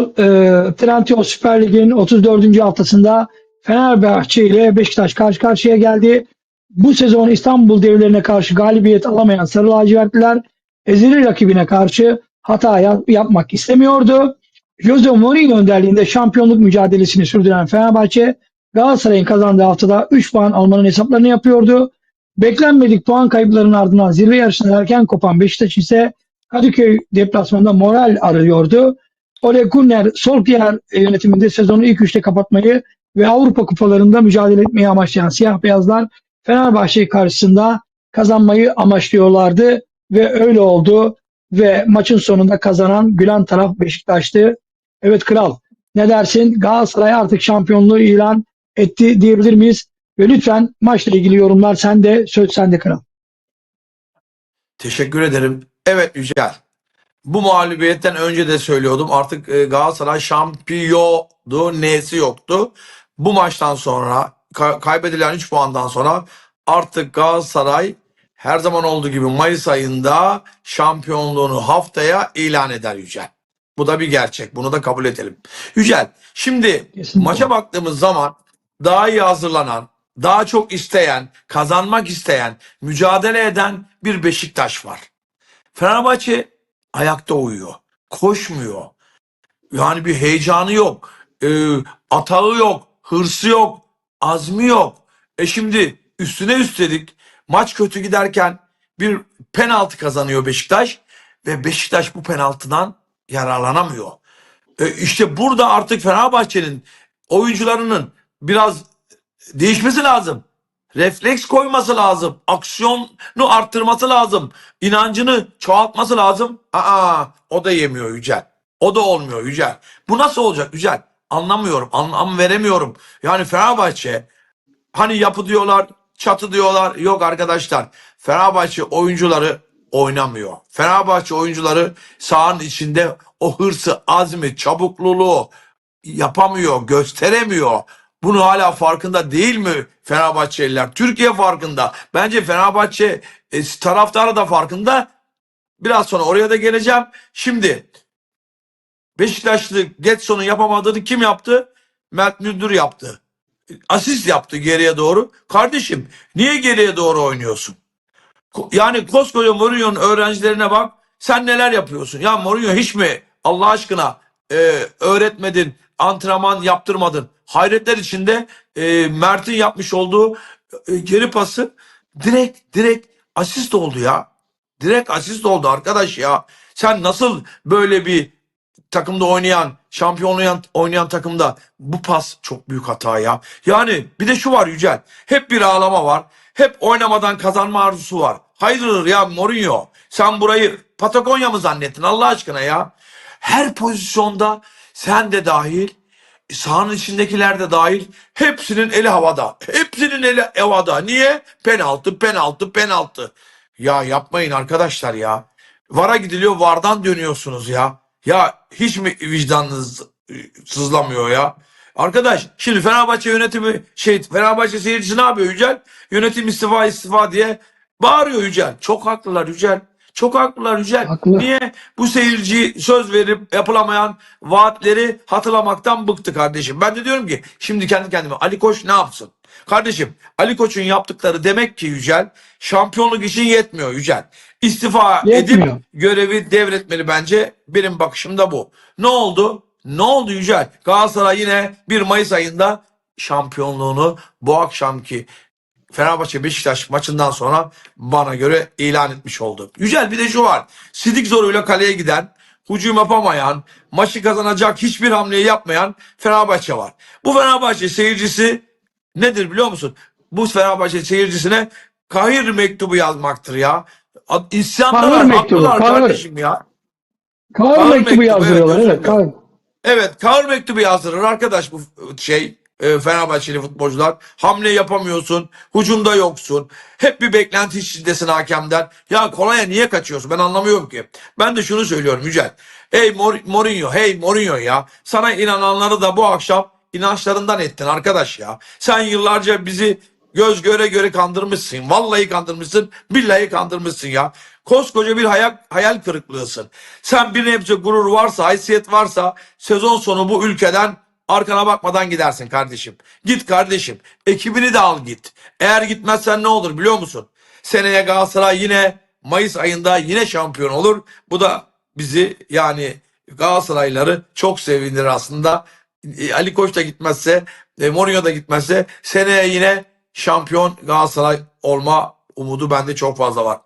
e, Trendyol Süper Lig'in 34. haftasında Fenerbahçe ile Beşiktaş karşı karşıya geldi. Bu sezon İstanbul devlerine karşı galibiyet alamayan Sarı Lacivertliler ezeli rakibine karşı hata yap- yapmak istemiyordu. Jose Mourinho önderliğinde şampiyonluk mücadelesini sürdüren Fenerbahçe Galatasaray'ın kazandığı haftada 3 puan almanın hesaplarını yapıyordu. Beklenmedik puan kayıplarının ardından zirve yarışına erken kopan Beşiktaş ise Kadıköy deplasmanında moral arıyordu. Ole Gunnar Solskjaer yönetiminde sezonu ilk üçte kapatmayı ve Avrupa kupalarında mücadele etmeyi amaçlayan siyah beyazlar Fenerbahçe karşısında kazanmayı amaçlıyorlardı ve öyle oldu ve maçın sonunda kazanan gülen taraf Beşiktaş'tı. Evet kral ne dersin Galatasaray artık şampiyonluğu ilan etti diyebilir miyiz? Ve lütfen maçla ilgili yorumlar sende söz sende kral. Teşekkür ederim. Evet Yücel. Bu mağlubiyetten önce de söylüyordum. Artık e, Galatasaray şampiyondu. Nesi yoktu. Bu maçtan sonra ka- kaybedilen 3 puandan sonra artık Galatasaray her zaman olduğu gibi Mayıs ayında şampiyonluğunu haftaya ilan eder Yücel. Bu da bir gerçek. Bunu da kabul edelim. Yücel, şimdi Kesinlikle. maça baktığımız zaman daha iyi hazırlanan, daha çok isteyen, kazanmak isteyen, mücadele eden bir Beşiktaş var. Fenerbahçe ayakta uyuyor. Koşmuyor. Yani bir heyecanı yok. Ee, atağı yok. Hırsı yok. Azmi yok. E şimdi üstüne üstelik maç kötü giderken bir penaltı kazanıyor Beşiktaş ve Beşiktaş bu penaltıdan yararlanamıyor. E işte burada artık Fenerbahçe'nin oyuncularının biraz değişmesi lazım. Refleks koyması lazım. Aksiyonu arttırması lazım. inancını çoğaltması lazım. Aa o da yemiyor Yücel. O da olmuyor Yücel. Bu nasıl olacak Yücel? Anlamıyorum. Anlam veremiyorum. Yani Fenerbahçe hani yapı diyorlar, çatı diyorlar. Yok arkadaşlar. Fenerbahçe oyuncuları oynamıyor. Fenerbahçe oyuncuları sahanın içinde o hırsı, azmi, çabukluluğu yapamıyor, gösteremiyor. Bunu hala farkında değil mi Fenerbahçeliler? Türkiye farkında. Bence Fenerbahçe e, taraftarı da farkında. Biraz sonra oraya da geleceğim. Şimdi Beşiktaşlı Getson'un yapamadığını kim yaptı? Mert Müldür yaptı. Asist yaptı geriye doğru. Kardeşim niye geriye doğru oynuyorsun? Yani koskoca Mourinho'nun öğrencilerine bak. Sen neler yapıyorsun? Ya Mourinho hiç mi Allah aşkına e, öğretmedin, antrenman yaptırmadın? Hayretler içinde e, Mert'in yapmış olduğu e, geri pası direkt direkt asist oldu ya. Direkt asist oldu arkadaş ya. Sen nasıl böyle bir takımda oynayan, şampiyon oynayan, oynayan takımda bu pas çok büyük hata ya. Yani bir de şu var Yücel. Hep bir ağlama var. Hep oynamadan kazanma arzusu var. Hayırdır ya Mourinho? Sen burayı Patagonya mı zannettin Allah aşkına ya? Her pozisyonda sen de dahil, sahanın içindekiler de dahil hepsinin eli havada. Hepsinin eli havada. Niye? Penaltı, penaltı, penaltı. Ya yapmayın arkadaşlar ya. Vara gidiliyor, vardan dönüyorsunuz ya. Ya hiç mi vicdanınız e, sızlamıyor ya? Arkadaş şimdi Fenerbahçe yönetimi şey Fenerbahçe seyircisi ne yapıyor Yücel? Yönetim istifa istifa diye bağırıyor Yücel. Çok haklılar Yücel. Çok haklılar Yücel. Haklı. Niye? Bu seyirci söz verip yapılamayan vaatleri hatırlamaktan bıktı kardeşim. Ben de diyorum ki şimdi kendi kendime Ali Koç ne yapsın? Kardeşim Ali Koç'un yaptıkları demek ki Yücel şampiyonluk için yetmiyor Yücel. İstifa Yetmiyor. edip görevi devretmeli bence. Benim bakışım da bu. Ne oldu? Ne oldu Yücel? Galatasaray yine 1 Mayıs ayında şampiyonluğunu bu akşamki Fenerbahçe Beşiktaş maçından sonra bana göre ilan etmiş oldu. Yücel bir de şu var. Sidik zoruyla kaleye giden, hücum yapamayan, maçı kazanacak hiçbir hamleyi yapmayan Fenerbahçe var. Bu Fenerbahçe seyircisi nedir biliyor musun? Bu Fenerbahçe seyircisine kahir mektubu yazmaktır ya. İsyandalar, Kahır mektubu, kahır. kardeşim ya. Kahır Kahır mektubu mektubu, yazdırıyorlar. evet, Evet, kahır. Evet kahır mektubu yazdırır arkadaş bu şey e, Fenerbahçeli futbolcular. Hamle yapamıyorsun. Hücumda yoksun. Hep bir beklenti içindesin hakemden. Ya kolaya niye kaçıyorsun? Ben anlamıyorum ki. Ben de şunu söylüyorum Yücel. Hey Mor- Mourinho, hey Mourinho ya. Sana inananları da bu akşam inançlarından ettin arkadaş ya. Sen yıllarca bizi göz göre göre kandırmışsın. Vallahi kandırmışsın. Billahi kandırmışsın ya. Koskoca bir hayal, hayal kırıklığısın. Sen bir nebze gurur varsa, haysiyet varsa sezon sonu bu ülkeden arkana bakmadan gidersin kardeşim. Git kardeşim. Ekibini de al git. Eğer gitmezsen ne olur biliyor musun? Seneye Galatasaray yine Mayıs ayında yine şampiyon olur. Bu da bizi yani Galatasarayları çok sevindirir aslında. E, Ali Koç da gitmezse, e, Mourinho da gitmezse seneye yine şampiyon Galatasaray olma umudu bende çok fazla var.